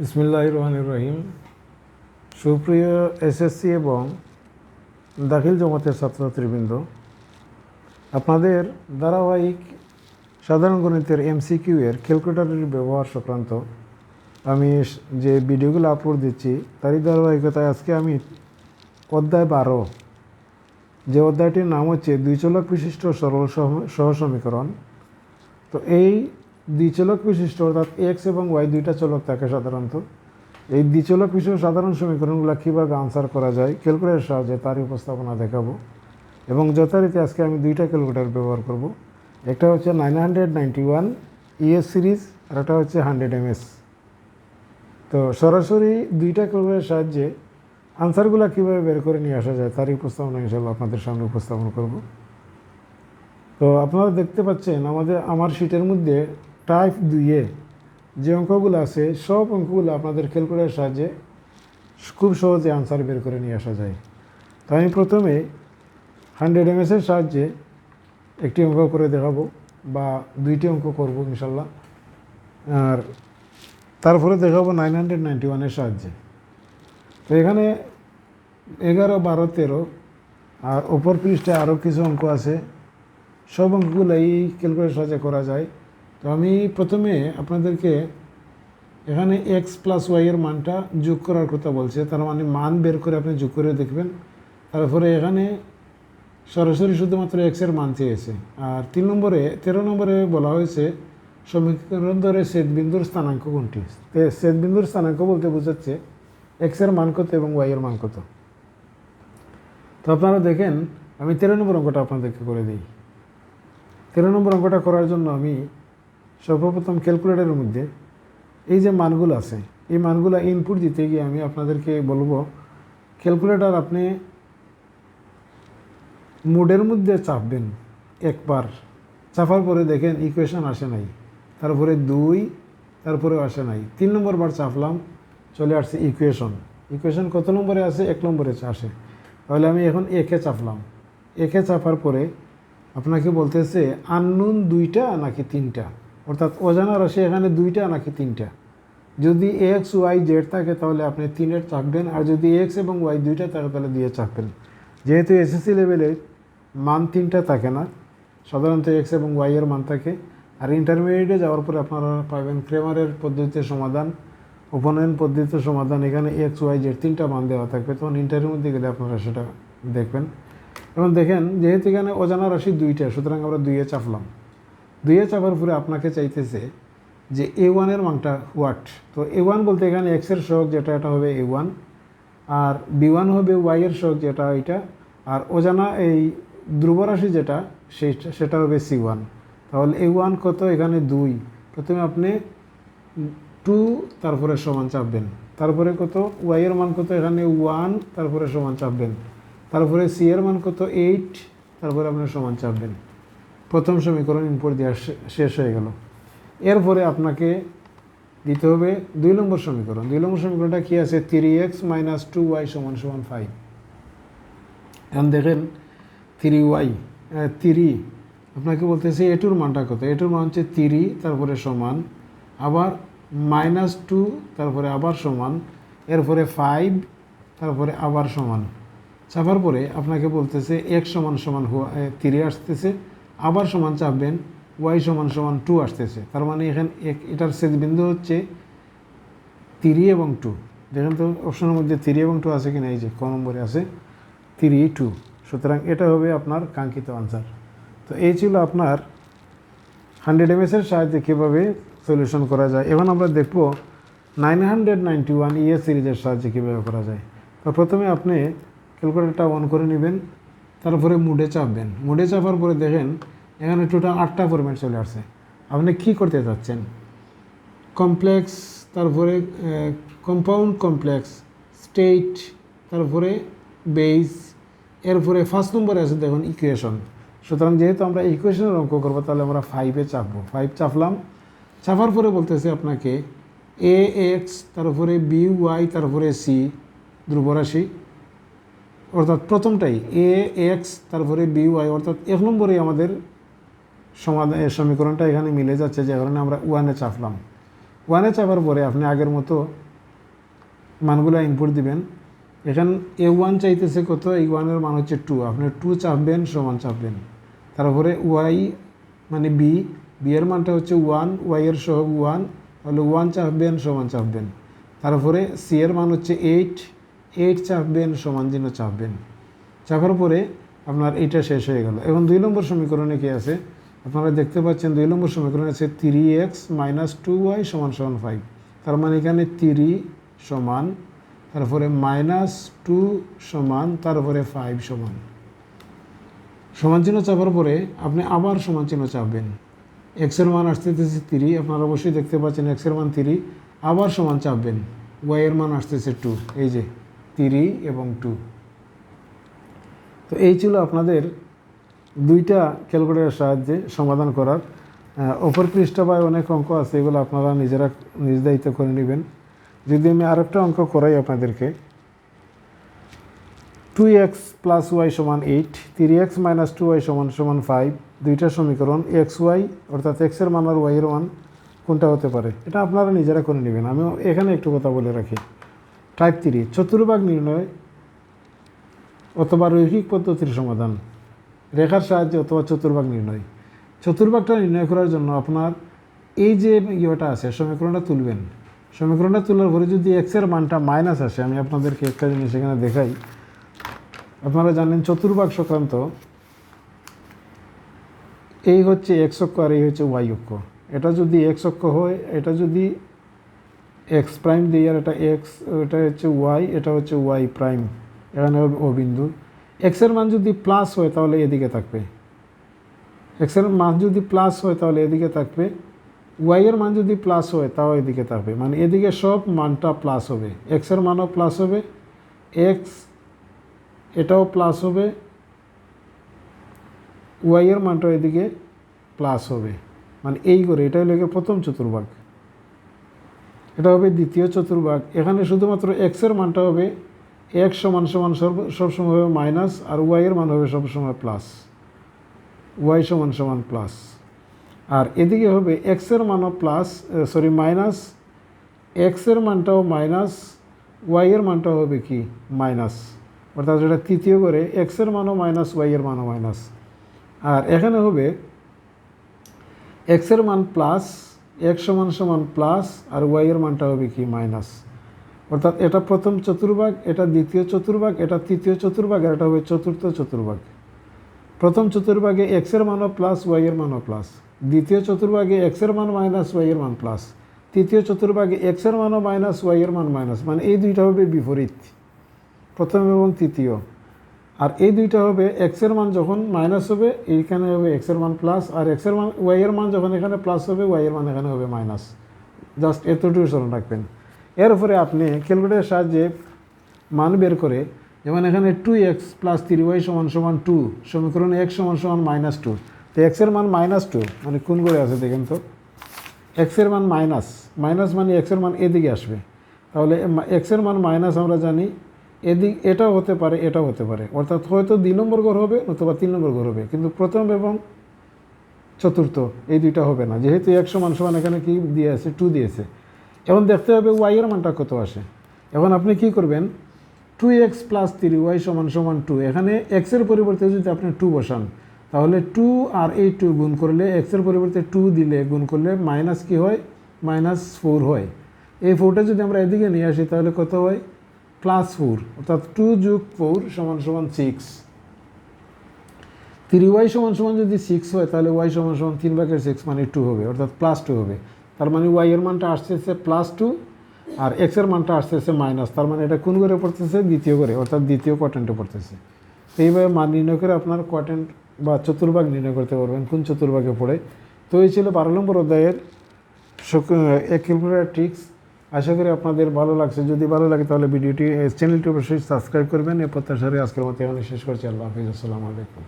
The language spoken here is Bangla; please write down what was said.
ইসমিল্লাহ রহমান রহিম সুপ্রিয় এসএসসি এবং দাখিল জমাতের ছাত্রছাত্রীবৃন্দ, আপনাদের ধারাবাহিক সাধারণ গণিতের এমসিকিউ এর ক্যালকুলেটরের ব্যবহার সংক্রান্ত আমি যে ভিডিওগুলো আপলোড দিচ্ছি, তারই ধারাবাহিকতায় আজকে আমি অধ্যায় বারো, যে অধ্যায়টির নাম হচ্ছে দুই চলক বিশিষ্ট সরল সহ- সমীকরণ তো এই দ্বিচলক বিশিষ্ট, অর্থাৎ এক্স এবং ওয়াই দুইটা চলক থাকে সাধারণত। এই দ্বিচলক বিশিষ্ট সাধারণ সমীকরণগুলো কীভাবে আনসার করা যায় ক্যালকুলেটারের সাহায্যে তারই উপস্থাপনা দেখাবো। এবং যথারীতি আজকে আমি দুইটা ক্যালকুলেটার ব্যবহার করব। একটা হচ্ছে nine hundred ninety one ES series আর একটা হচ্ছে হান্ড্রেড এমএস তো সরাসরি দুইটা ক্যালকুলেটারের সাহায্যে আনসারগুলো কীভাবে বের করে নিয়ে আসা যায় তারই উপস্থাপনা ইনশাল্লাহ আপনাদের সামনে উপস্থাপন করব। তো আপনারা দেখতে পাচ্ছেন আমাদের, আমার শিটের মধ্যে টাইপ দুইয়ে যে অঙ্কগুলো আছে, সব অঙ্কগুলো আপনাদের ক্যালকুলেটারের সাহায্যে খুব সহজে আনসার বের করে নিয়ে আসা যায়। তো আমি প্রথমে হান্ড্রেড এমএসের সাহায্যে একটি অঙ্ক করে দেখাবো বা দুইটি অঙ্ক করব ইনশাল্লাহ আর তারপরে দেখাবো নাইন হান্ড্রেড নাইনটি ওয়ানের সাহায্যে। তো এখানে এগারো, বারো, তেরো আর ওপর পৃষ্ঠে আরও কিছু অঙ্ক আছে। সব অঙ্কগুলো এই ক্যালকুলেটার সাহায্যে করা যায়। তো আমি প্রথমে আপনাদেরকে এখানে এক্স প্লাস ওয়াইয়ের মানটা যোগ করার কথা বলছে, তার মানে মান বের করে আপনি যোগ করে দেখবেন। তারপরে এখানে সরাসরি শুধুমাত্র এক্সের মান চেয়েছে। আর তিন নম্বরে, তেরো নম্বরে বলা হয়েছে, সমীকরণ ধরে বিন্দুর স্থানাঙ্ক কোনটি? তে- বিন্দুর স্থানাঙ্ক বলতে বোঝাচ্ছে এক্সের মান কত এবং ওয়াইয়ের মান কত। তো আপনারা দেখেন, আমি তেরো নম্বর অঙ্কটা আপনাদেরকে করে দিই। তেরো নম্বর অঙ্কটা করার জন্য আমি সর্বপ্রথম ক্যালকুলেটরের মধ্যে এই যে মানগুলো আছে, এই মানগুলো ইনপুট দিতে গিয়ে আমি আপনাদেরকে বলব ক্যালকুলেটার আপনি মুডের মধ্যে চাপবেন একবার। চাপার পরে দেখেন ইকুয়েশন আসে নাই, তারপরে দুই, তারপরেও আসে নাই। তিন নম্বর বার চাপলাম, চলে আসছে ইকুয়েশন ইকুয়েশন কত নম্বরে আছে? এক নম্বরে আসে। তাহলে আমি এখন একে চাপলাম। একে চাপার পরে আপনাকে বলতেছে আননুন দুইটা নাকি তিনটা? অর্থাৎ অজানা রাশি এখানে দুইটা নাকি তিনটা? যদি এক্স ওয়াই জেড থাকে তাহলে আপনি তিনের চাপবেন আর যদি এক্স এবং ওয়াই দুইটা থাকে তাহলে দিয়ে চাপবেন যেহেতু এসএসসি লেভেলে মান তিনটা থাকে না, সাধারণত এক্স এবং ওয়াইয়ের মান থাকে, আর ইন্টারমিডিয়েটে যাওয়ার পরে আপনারা পাবেন ক্রেমারের পদ্ধতিতে সমাধান উপনয়ন পদ্ধতিতে সমাধান, এখানে এক্স ওয়াই জেড তিনটা মান দেওয়া থাকবে। তখন ইন্টারের মধ্যে গেলে আপনারা সেটা দেখবেন। এবং দেখেন, যেহেতু এখানে অজানা রাশি দুইটা, সুতরাং আমরা দুইয়ে চাপলাম। দুইয়ে চাপার পরে আপনাকে চাইতেছে যে এ ওয়ানের মানটা হোয়াট তো এ ওয়ান বলতে এখানে এক্সের সহগ যেটা, এটা হবে এ ওয়ান আর বি ওয়ান হবে ওয়াইয়ের সহগ যেটা, এটা আর অজানা এই ধ্রুব রাশি যেটা সেইটা সেটা হবে সি ওয়ান তাহলে এ ওয়ান কত? এখানে দুই। প্রথমে আপনি টু তারপরে সমান চাপবেন। তারপরে কত? ওয়াইয়ের মান কত? এখানে ওয়ান তারপরে সমান চাপবেন। তারপরে সি এর মান কত? এইট তারপরে আপনি সমান চাপবেন। প্রথম সমীকরণ ইনপুট দেওয়া শেষ হয়ে গেল। এরপরে আপনাকে দিতে হবে দুই নম্বর সমীকরণ। দুই নম্বর সমীকরণটা কী আছে? Three X minus two Y সমান সমান ফাইভ এখন দেখেন থ্রি ওয়াই থ্রি আপনাকে বলতেছে এটুর মানটা কত? এটুর মান হচ্ছে থ্রি তারপরে সমান। আবার মাইনাস টু তারপরে আবার সমান। এরপরে ফাইভ তারপরে আবার সমান। চাপার পরে আপনাকে বলতেছে এক সমান সমান হওয়া থ্রি আসতেছে। আবার সমান চাপবেন ওয়াই সমান সমান টু আসতেছে। তার মানে এখানে এক এটার শেষ বিন্দু হচ্ছে থ্রি এবং টু দেখেন তো অপশনের মধ্যে থ্রি এবং টু আছে কিনা, এই যে, ক নম্বরে আছে থ্রি টু সুতরাং এটা হবে আপনার কাঙ্ক্ষিত আনসার তো এই ছিল আপনার হান্ড্রেড এমএসের সাহায্যে কীভাবে সলিউশন করা যায়। এখন আমরা দেখব nine hundred ninety one ES সিরিজের সাহায্যে কীভাবে করা যায়। তো প্রথমে আপনি ক্যালকুলেটরটা অন করে নেবেন, তারপরে মুডে চাপবেন মুডে চাপার পরে দেখেন এখানে টোটাল আটটা ফরম্যাট চলে আসছে। আপনি কী করতে চাচ্ছেন কমপ্লেক্স তারপরে কম্পাউন্ড কমপ্লেক্স স্টেট তারপরে বেস এরপরে ফার্স্ট নম্বরে আছে দেখুন ইকুয়েশন সুতরাং যেহেতু আমরা ইকুয়েশনের অঙ্ক করব, তাহলে আমরা ফাইভে চাপবো। ফাইভ চাপলাম। চাপার পরে বলতেছে আপনাকে এ এক্স তারপরে বি ওয়াই তারপরে সি ধ্রুবরাশি অর্থাৎ প্রথমটাই এ এক্স তারপরে বি ওয়াই অর্থাৎ এক নম্বরেই আমাদের সমাধান সমীকরণটা এখানে মিলে যাচ্ছে যে কারণে আমরা ওয়ানে চাপলাম। ওয়ানে চাপার পরে আপনি আগের মতো মানগুলো ইনপুট দিবেন। এখান এ ওয়ান চাইতেছে কত? এই ওয়ানের মান হচ্ছে টু আপনি টু চাপবেন, সমান চাপবেন। তারপরে ওয়াই মানে বি বি এর মানটা হচ্ছে ওয়ান ওয়াই এর ওয়ান তাহলে ওয়ান চাপবেন, সমান চাপবেন। তারপরে সি এর মান হচ্ছে এইট এইট চাপবেন, সমান চিহ্ন চাপবেন। চাপার পরে আপনার এইটা শেষ হয়ে গেল। এখন দুই নম্বর সমীকরণে কী আছে? আপনারা দেখতে পাচ্ছেন দুই নম্বর সমীকরণে আছে three X minus two Y সমান সমান ফাইভ তার মানে এখানে থ্রি সমান, তারপরে মাইনাস টু সমান, তারপরে ফাইভ সমান। সমান চিহ্ন চাপার পরে আপনি আবার সমান চিহ্ন চাপবেন। এক্সের মান আসতেছে থ্রি আপনারা অবশ্যই দেখতে পাচ্ছেন এক্সের মান থ্রি আবার সমান চাপবেন। ওয়াই এর মান আসতেছে টু এই যে থ্রি এবং টু তো এই ছিল আপনাদের দুইটা ক্যালকুলেটারের সাহায্যে সমাধান করার অপর পৃষ্ঠায় অনেক অঙ্ক আছে, এগুলো আপনারা নিজেরা নিজ দায়িত্ব করে নেবেন। যদি আমি আরেকটা অঙ্ক করাই আপনাদেরকে টু এক্স প্লাস ওয়াই সমান eight three X minus two Y সমান সমান ফাইভ দুইটা সমীকরণ এক্স ওয়াই অর্থাৎ এক্সের মান আর ওয়াইয়ের মান কোনটা হতে পারে? এটা আপনারা নিজেরা করে নেবেন। আমি এখানে একটু কথা বলে রাখি। টাইপ থ্রি চতুর্ভাগ নির্ণয় অথবা রৈখিক পদ্ধতির সমাধান। রেখার সাহায্যে অথবা চতুর্ভাগ নির্ণয়। চতুর্ভাগটা নির্ণয় করার জন্য আপনার এই যে ইয়েটা আছে, সমীকরণটা তুলবেন। সমীকরণটা তোলার পরে যদি এক্সের মানটা মাইনাস আসে, আমি আপনাদেরকে একটা জিনিস এখানে দেখাই। আপনারা জানেন চতুর্ভাগ সংক্রান্ত, এই হচ্ছে এক্স অক্ষ আর এই হচ্ছে ওয়াই অক্ষ। এটা যদি এক্স অক্ষ হয়, এটা যদি এক্স প্রাইম দিই আর এটা এক্স এটা হচ্ছে ওয়াই এটা হচ্ছে ওয়াই প্রাইম এখানে ও বিন্দু এক্সের মান যদি প্লাস হয়, তাহলে এদিকে থাকবে। এক্সের মান যদি প্লাস হয়, তাহলে এদিকে থাকবে। ওয়াই এর মান যদি প্লাস হয়, তাও এদিকে থাকবে। মানে এদিকে সব মানটা প্লাস হবে। এক্সের মানও প্লাস হবে। এক্স এটাও প্লাস হবে। ওয়াই এর মানটাও এদিকে প্লাস হবে। মানে এই করে এটা হলো প্রথম চতুর্ভাগ। এটা হবে দ্বিতীয় চতুর্ভাগ। এখানে শুধুমাত্র এক্সের মানটা হবে। এক্স সমান সমান সবসময় হবে মাইনাস, আর ওয়াই এর মান হবে সবসময় প্লাস ওয়াই সমান সমান প্লাস আর এদিকে হবে এক্সের মানও প্লাস সরি মাইনাস এক্সের মানটাও মাইনাস ওয়াই এর মানটাও হবে কি? মাইনাস অর্থাৎ যেটা তৃতীয় করে এক্সের মানও মাইনাস ওয়াই এর মানও মাইনাস আর এখানে হবে এক্সের মান প্লাস এক্স সমান সমান প্লাস আর ওয়াই এর মানটা হবে কি? মাইনাস অর্থাৎ এটা প্রথম চতুর্ভাগ এটা দ্বিতীয় চতুর্ভাগ এটা তৃতীয় চতুর্ভাগ আর এটা হবে চতুর্থ চতুর্ভাগ প্রথম চতুর্ভাগে এক্সের মানও প্লাস ওয়াই এর মানও প্লাস দ্বিতীয় চতুর্ভাগে এক্সের মান মাইনাস ওয়াইয়ের মান প্লাস তৃতীয় চতুর্ভাগে এক্সের মানও মাইনাস ওয়াইয়ের মান মাইনাস মানে এই দুইটা হবে বিপরীত প্রথম এবং তৃতীয় আর এই দুইটা হবে এক্সের মান যখন মাইনাস হবে এইখানে হবে এক্সের মান প্লাস আর এক্সের মান ওয়াই এর মান যখন এখানে প্লাস হবে ওয়াই এর মান এখানে হবে মাইনাস জাস্ট এতটুকু স্মরণ রাখবেন এর উপরে আপনি ক্যালকুলেটারের সাহায্যে মান বের করে, যেমন এখানে two X plus three Y সমান সমান টু সমীকরণ এক্স সমান সমান মাইনাস টু তো এক্সের মান মাইনাস টু মানে কোন করে আছে দেখেন তো? এক্সের মান মাইনাস মাইনাস মানে এক্সের মান এদিকে আসবে। তাহলে এক্সের মান মাইনাস আমরা জানি, এদিক, এটাও হতে পারে, এটাও হতে পারে। অর্থাৎ হয়তো দুই নম্বর ঘর হবে অথবা তিন নম্বর ঘর হবে, কিন্তু প্রথম এবং চতুর্থ, এই দুইটা হবে না। যেহেতু একশো মান সমান এখানে কি দিয়ে আছে? টু দিয়েছে। এখন দেখতে হবে ওয়াইয়ের মানটা কত আসে। এখন আপনি কি করবেন? Two X plus three Y সমান সমান টু এখানে এক্সের পরিবর্তে যদি আপনি টু বসান, তাহলে টু আর এই টু গুণ করলে এক্সের পরিবর্তে টু দিলে গুণ করলে মাইনাস কি হয়? মাইনাস ফোর হয়। এই ফোরটা যদি আমরা এদিকে নিয়ে আসি, তাহলে কত হয়? প্লাস ফোর অর্থাৎ টু যুগ ফোর সমান সমান সিক্স থ্রি ওয়াই সমান সমান যদি সিক্স হয়, তাহলে ওয়াই সমান সমান তিন ভাগের সিক্স মানে টু হবে, অর্থাৎ প্লাস টু হবে। তার মানে ওয়াই এর মানটা আসতেছে প্লাস টু আর এক্সের মানটা আসতেছে মাইনাস তার মানে এটা কোন করে পড়তেছে? দ্বিতীয় করে অর্থাৎ দ্বিতীয় কোয়াটেন্টে পড়তেছে। এইভাবে মান নির্ণয় করে আপনার কোয়াটেন্ট বা চতুর্ভাগ নির্ণয় করতে পারবেন, কোন চতুর্ভাগে পড়ে। তো এই ছিল বারো নম্বর অধ্যায়ের কিলোমিটার ট্রিক্স আশা করি আপনাদের ভালো লাগছে। যদি ভালো লাগে তাহলে ভিডিওটি চ্যানেলটি অবশ্যই সাবস্ক্রাইব করবেন। এ প্রত্যাশারে আজকের মতো এখানে শেষ করছি। আল্লাহ হাফিজ। আসসালামু আলাইকুম।